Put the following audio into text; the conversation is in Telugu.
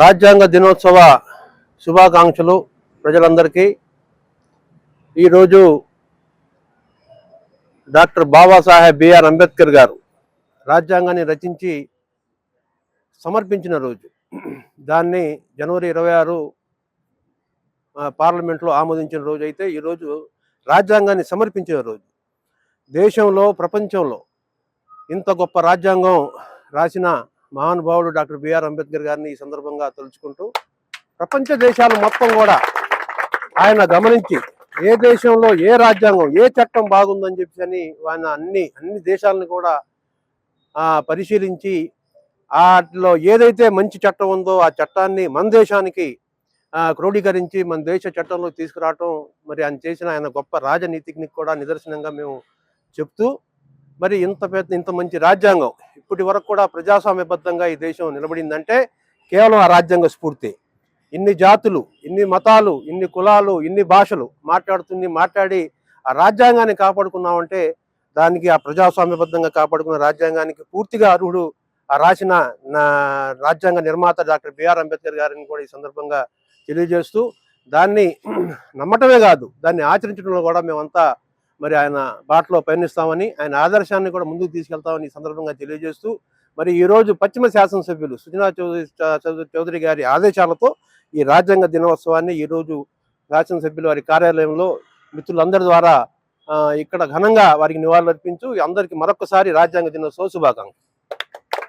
రాజ్యాంగ దినోత్సవ శుభాకాంక్షలు ప్రజలందరికీ. ఈరోజు డాక్టర్ బాబాసాహెబ్ బిఆర్ అంబేద్కర్ గారు రాజ్యాంగాన్ని రచించి సమర్పించిన రోజు. దాన్ని జనవరి ఇరవై ఆరు పార్లమెంట్లో ఆమోదించిన రోజు అయితే ఈరోజు రాజ్యాంగాన్ని సమర్పించిన రోజు. దేశంలో ప్రపంచంలో ఇంత గొప్ప రాజ్యాంగం రాసిన మహానుభావుడు డాక్టర్ బిఆర్ అంబేద్కర్ గారిని ఈ సందర్భంగా తలుచుకుంటూ ప్రపంచ దేశాలు మొత్తం కూడా ఆయన గమనించి ఏ దేశంలో ఏ రాజ్యాంగం ఏ చట్టం బాగుందని చెప్పి అని ఆయన అన్ని అన్ని దేశాలను కూడా పరిశీలించి వాటిలో ఏదైతే మంచి చట్టం ఉందో ఆ చట్టాన్ని మన దేశానికి క్రోడీకరించి మన దేశ చట్టంలో తీసుకురావటం మరి ఆయన చేసిన ఆయన గొప్ప రాజనీతికి కూడా నిదర్శనంగా మేము చెప్తూ మరి ఇంత పెద్ద ఇంత మంచి రాజ్యాంగం ఇప్పటి వరకు కూడా ప్రజాస్వామ్యబద్ధంగా ఈ దేశం నిలబడిందంటే కేవలం ఆ రాజ్యాంగ స్ఫూర్తి. ఇన్ని జాతులు ఇన్ని మతాలు ఇన్ని కులాలు ఇన్ని భాషలు మాట్లాడుతుంది మాట్లాడి ఆ రాజ్యాంగాన్ని కాపాడుకున్నామంటే దానికి ఆ ప్రజాస్వామ్యబద్ధంగా కాపాడుకున్న రాజ్యాంగానికి పూర్తిగా అర్హుడు ఆ రాసిన రాజ్యాంగ నిర్మాత డాక్టర్ బిఆర్ అంబేద్కర్ గారిని కూడా ఈ సందర్భంగా తెలియజేస్తూ దాన్ని నమ్మటమే కాదు దాన్ని ఆచరించడంలో కూడా మేమంతా మరి ఆయన బాటలో పయనిస్తామని ఆయన ఆదర్శాన్ని కూడా ముందుకు తీసుకెళ్తామని ఈ సందర్భంగా తెలియజేస్తూ మరి ఈ రోజు పశ్చిమ శాసనసభ్యులు సుజనా చౌదరి చౌదరి- చౌదరి గారి ఆదేశాలతో ఈ రాజ్యాంగ దినోత్సవాన్ని ఈ రోజు శాసనసభ్యులు వారి కార్యాలయంలో మిత్రులందరి ద్వారా ఇక్కడ ఘనంగా వారికి నివాళులర్పించు అందరికీ మరొకసారి రాజ్యాంగ దినోత్సవ శుభాకాంక్షలు.